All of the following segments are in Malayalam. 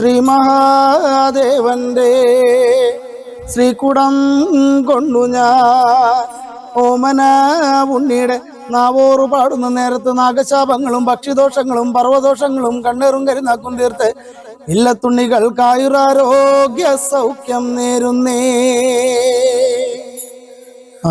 ശ്രീ മഹാദേവന്റെ ശ്രീകുടം കൊണ്ടു ഞാൻ ഓമന ഉണ്ണിയുടെ നാവോറു പാടുന്ന നേരത്ത് നാഗശാപങ്ങളും ഭക്ഷ്യദോഷങ്ങളും പർവദോഷങ്ങളും കണ്ണേറും കരുനാക്കും തീർത്ത് ഇല്ലത്തുണ്ണികൾക്കായുരാരോഗ്യ സൗഖ്യം നേരുന്നേ. ആ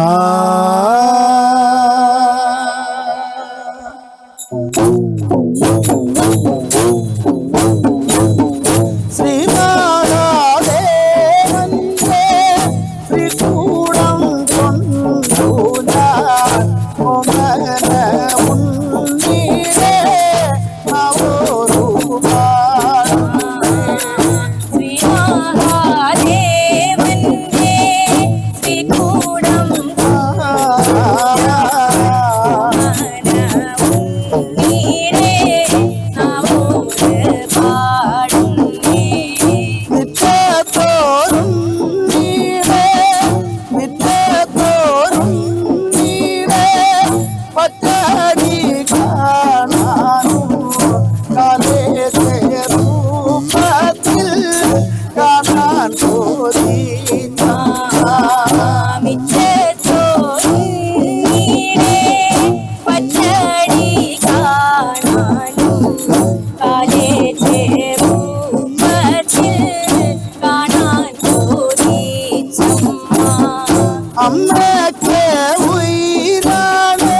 അമ്മയ്ക്ക് ഉയരാണ്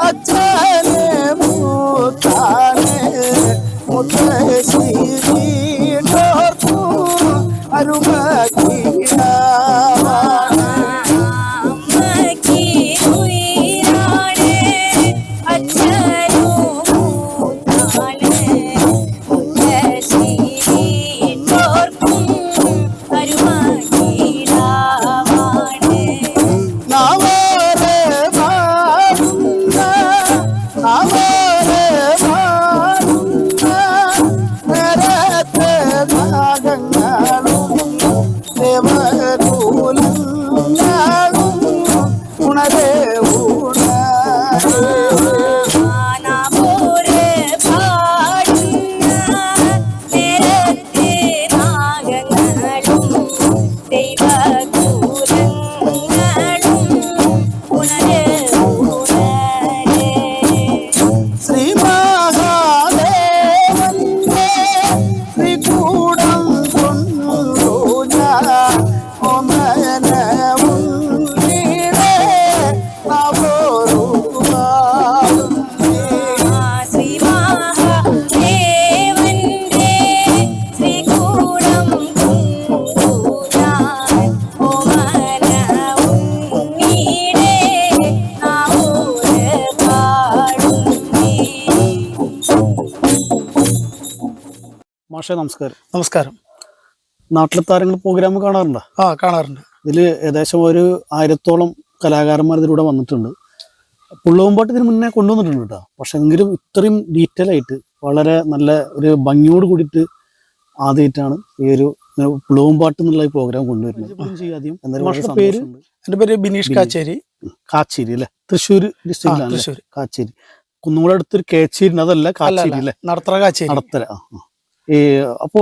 അച്ഛന് മൂത്താണ് മുത്തശ്ശിരീടോർത്തു അരുമകീടാണ് മാഷെ നമസ്കാരം. നമസ്കാരം. നാട്ടിലെ താരങ്ങൾ പ്രോഗ്രാം കാണാറുണ്ടോ? ആ കാണാറുണ്ട്. ഇതിൽ ഏകദേശം ഒരു ആയിരത്തോളം കലാകാരന്മാർ ഇതിലൂടെ വന്നിട്ടുണ്ട്. പുള്ളവുംപാട്ട് ഇതിന് മുന്നേ കൊണ്ടുവന്നിട്ടുണ്ട് കേട്ടോ. പക്ഷെ എങ്കിലും ഇത്രയും ഡീറ്റെയിൽ ആയിട്ട് വളരെ നല്ല ഒരു ഭംഗിയോട് കൂടിയിട്ട് ആദ്യമായിട്ടാണ് ഈ ഒരു പുള്ളവുംപാട്ട് എന്നുള്ള ഈ പ്രോഗ്രാം കൊണ്ടുവരുന്നത്. പേര്? എന്റെ പേര് ബിനീഷ്. കാച്ചേരി. കാച്ചേരി അല്ലെ? തൃശ്ശൂർ ഡിസ്ട്രിക്റ്റിലാണ് കാച്ചേരി. കുന്നുകൂടെ അടുത്തൊരു കേച്ചേരി. അതല്ല കാച്ചേരി അല്ല നടത്തറ കാച്ചേരി. നടത്തര ആ. ഈ അപ്പോ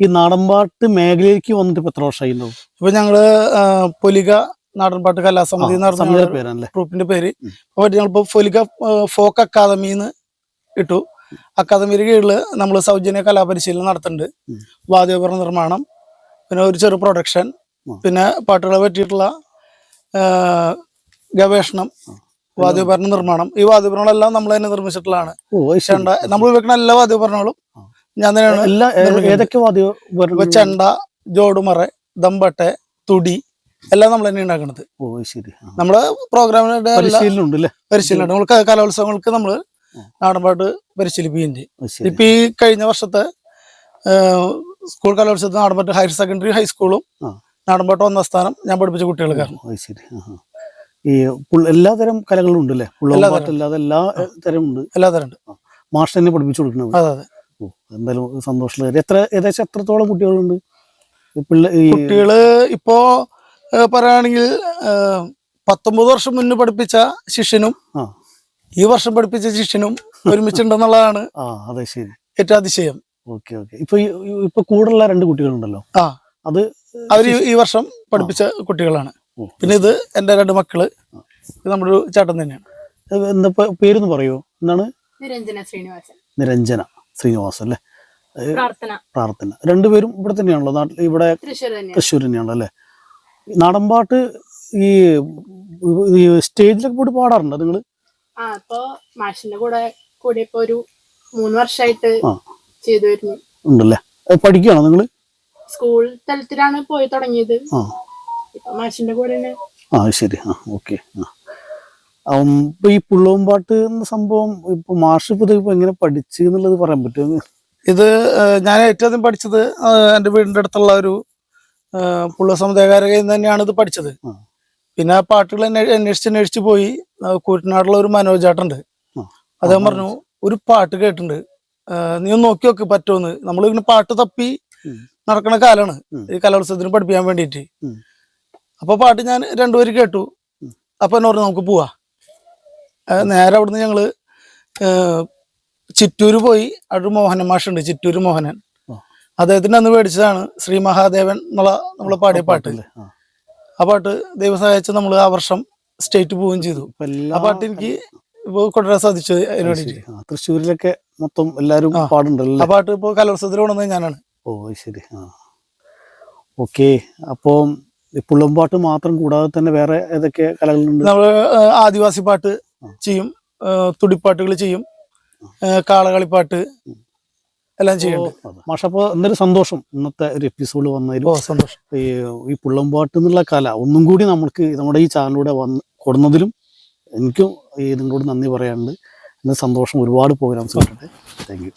ഈ നാടൻപാട്ട് മേഖലയിലേക്ക് വന്നിട്ട് ഇപ്പൊ എത്ര വർഷമായി ഉണ്ടാവും? ഇപ്പൊ ഞങ്ങൾ ആ, പൊലിക നാടൻപാട്ട് കലാസമിതി എന്ന് ആ, സമിതിയുടെ പറഞ്ഞ പേരാണല്ലേ ഗ്രൂപ്പിന്റെ പേര്. അപ്പൊ ഞങ്ങളിപ്പോ പൊലിക ഫോക്ക് അക്കാദമിന്ന് ഇട്ടു അക്കാദമിയുടെ കീഴിൽ നമ്മൾ സൗജന്യ കലാപരിശീലനം നടത്തുന്നുണ്ട് ഉം. വാദ്യോപകരണ നിർമ്മാണം പിന്നെ ഒരു ചെറു പ്രൊഡക്ഷൻ. പിന്നെ പാട്ടുകളെ പറ്റിയിട്ടുള്ള ആ, ഗവേഷണം വാദ്യോപകരണ നിർമ്മാണം ഈ വാദ്യോപകരണങ്ങളെല്ലാം നമ്മൾ തന്നെ നിർമ്മിച്ചിട്ടുള്ളതാണ് ഓ അത് ശരി. ചെണ്ട നമ്മൾ ഉപയോഗിക്കുന്ന എല്ലാ വാദ്യോപകരണങ്ങളും ആ. ഞാൻ തന്നെയാണ് എല്ലാ. ഏതൊക്കെ വാദ്യ ചെണ്ട ജോടുമറ ദമ്പട്ടെ തുടി എല്ലാം നമ്മൾ തന്നെ ഉണ്ടാക്കുന്നത്. ഓ ശരി. നമ്മുടെ പ്രോഗ്രാമിന്റെ പരിശീലനം നമ്മൾ കലോത്സവങ്ങൾക്ക് നമ്മൾ. നാടൻപാട്ട് പരിശീലിപ്പിക്കുകയും ചെയ്യും. ഇപ്പൊ ഈ കഴിഞ്ഞ വർഷത്തെ സ്കൂൾ കലോത്സവത്തിൽ നാടൻപാട്ട് ഹയർ സെക്കൻഡറി ഹൈസ്കൂളും. നാടൻപാട്ട് ഒന്നാം സ്ഥാനം ഞാൻ പഠിപ്പിച്ച കുട്ടികൾക്കാണ് ഓ, ശരി. ഈ എല്ലാതരം കലകളും ഉണ്ട് അല്ലേ എല്ലാതരം. പുള്ളപ്പാട്ട് അല്ലാതെ എല്ലാ തരം ഉണ്ട് എല്ലാതരം ഉണ്ട്. മാഷ് തന്നെ പഠിപ്പിച്ചു കൊടുക്കുന്നത് അതെ അതെ. ഓ എന്തായാലും സന്തോഷമുള്ള എത്ര ഏകദേശം എത്രത്തോളം കുട്ടികളുണ്ട്? ഈ പിള്ള ഈ കുട്ടികൾ ഇപ്പോ പറയുകയാണെങ്കിൽ പത്തൊമ്പത് വർഷം മുന്നേ പഠിപ്പിച്ച ശിഷ്യനും ഈ വർഷം പഠിപ്പിച്ച ശിഷ്യനും ഒരുമിച്ചുണ്ടെന്നുള്ളതാണ് ആ അതെ ശരി. ഏറ്റവും അതിശയം. Okay okay. ഇപ്പൊ ഇപ്പൊ കൂടുതലുള്ള രണ്ട് കുട്ടികളുണ്ടല്ലോ? ആ. അത് അവർ ഈ വർഷം പഠിപ്പിച്ച കുട്ടികളാണ്. പിന്നെ ഇത് എന്റെ രണ്ട് മക്കൾ. ഇത് നമ്മുടെ ഒരു ചേട്ടൻ തന്നെയാണ്. എന്താ പേരൊന്ന് പറയോ? എന്താണ്? നിരഞ്ജന ശ്രീനിവാസൻ. നിരഞ്ജന. ശ്രീനിവാസൻ അല്ലേ പ്രാർത്ഥന. രണ്ടുപേരും ഇവിടെ തന്നെയാണല്ലോ? നാട്ടിൽ ഇവിടെ തൃശ്ശൂർ തന്നെയാണ്. തന്നെയാണല്ലോ അല്ലേ? നാടൻപാട്ട് ഈ സ്റ്റേജിലൊക്കെ പോയിട്ട് പാടാറുണ്ടോ നിങ്ങൾ? ആ ഇപ്പൊ മാഷിന്റെ കൂടെ കൂടി ഇപ്പൊ ഒരു മൂന്ന് വർഷമായിട്ട് ചെയ്തു വരുന്നു. ഉണ്ടല്ലേ? പഠിക്കുകയാണോ നിങ്ങൾ? സ്കൂൾ തലത്തിലാണ് പോയി തുടങ്ങിയത്. ആ. മാഷിന്റെ കൂടെ ആ ശരി. ആ ഓക്കെ. ആ. ഈ പുള്ളവും പാട്ട് എന്ന സംഭവം ഇപ്പൊ മാഷ് ഇപ്പൊ എങ്ങനെ പഠിച്ചു എന്നുള്ളത് പറയാൻ പറ്റുമോ? ഇത് ഞാൻ ഏറ്റവും പഠിച്ചത് എന്റെ എന്റെ വീടിന്റെ അടുത്തുള്ള ഒരു പുള്ള സമുദായകാരകയിൽ നിന്ന് തന്നെയാണ് ഇത് പഠിച്ചത്. പിന്നെ ആ പാട്ടുകൾ അന്വേ- അന്വേഷിച്ച് അന്വേഷിച്ച് പോയി കൂറ്റനാടുള്ള ഒരു മനോജാട്ടുണ്ട്. അദ്ദേഹം പറഞ്ഞു ഒരു പാട്ട് കേട്ടിട്ടുണ്ട്. നീ ഒന്ന് നോക്കി നോക്ക് പറ്റുമെന്ന്. നമ്മൾ ഇങ്ങനെ പാട്ട് തപ്പി. നടക്കണ കാലാണ്. ഈ കലോത്സവത്തിന് പഠിപ്പിക്കാൻ വേണ്ടിയിട്ട്. അപ്പൊ പാട്ട് ഞാൻ രണ്ടുപേര് കേട്ടു. അപ്പൊ എന്നെ പറഞ്ഞു നമുക്ക് പോവാ. നേരെ അവിടുന്ന് ഞങ്ങൾ ചിറ്റൂർ ചിറ്റൂര് പോയി. അവിടെ മോഹനൻ മാഷുണ്ട് ചിറ്റൂര് മോഹനൻ. അദ്ദേഹത്തിന്റെ അന്ന് മേടിച്ചതാണ് ശ്രീ മഹാദേവൻ എന്നുള്ള നമ്മൾ പാടിയ പാട്ട് ആ. പാട്ട് ദൈവം സഹായിച്ച് നമ്മൾ ആ വർഷം സ്റ്റേറ്റ് പോവുകയും ചെയ്തു. ആ പാട്ട് എനിക്ക് കൊണ്ടുവരാൻ സാധിച്ചു അതിന് വേണ്ടിയിട്ട്. ശരി. തൃശ്ശൂരിലൊക്കെ മൊത്തം എല്ലാരും. പാടുണ്ടല്ലോ? ആ പാട്ട് ഇപ്പോൾ കലോത്സവത്തിൽ കൊണ്ടുവന്നത് ഞാനാണ്. ഓ ശരി. ആ. ഓക്കെ. അപ്പോൾ പുള്ളും പാട്ട് മാത്രം കൂടാതെ തന്നെ വേറെ ഏതൊക്കെ കലകളുണ്ട്? നമ്മൾ ആദിവാസി പാട്ട്. ചെയ്യും. തുടിപ്പാട്ടുകൾ ചെയ്യും. കാളകളിപ്പാട്ട് എല്ലാം ചെയ്യുന്നുണ്ട് മാഷ അപ്പോൾ എന്തൊരു സന്തോഷം ഇന്നത്തെ ഒരു എപ്പിസോഡ് വന്നതിലും. ഓ സന്തോഷം. ഈ ഈ പുള്ളംപാട്ട് എന്നുള്ള കല ഒന്നും കൂടി നമ്മൾക്ക് നമ്മുടെ ഈ ചാനലിലൂടെ വന്ന് കൊടുന്നതിലും എനിക്കും ഈ നിങ്ങളോട് നന്ദി പറയാനുണ്ട്. ഇന്ന് സന്തോഷം ഒരുപാട് പ്രോഗ്രാംസ് ഉണ്ട് താങ്ക് യു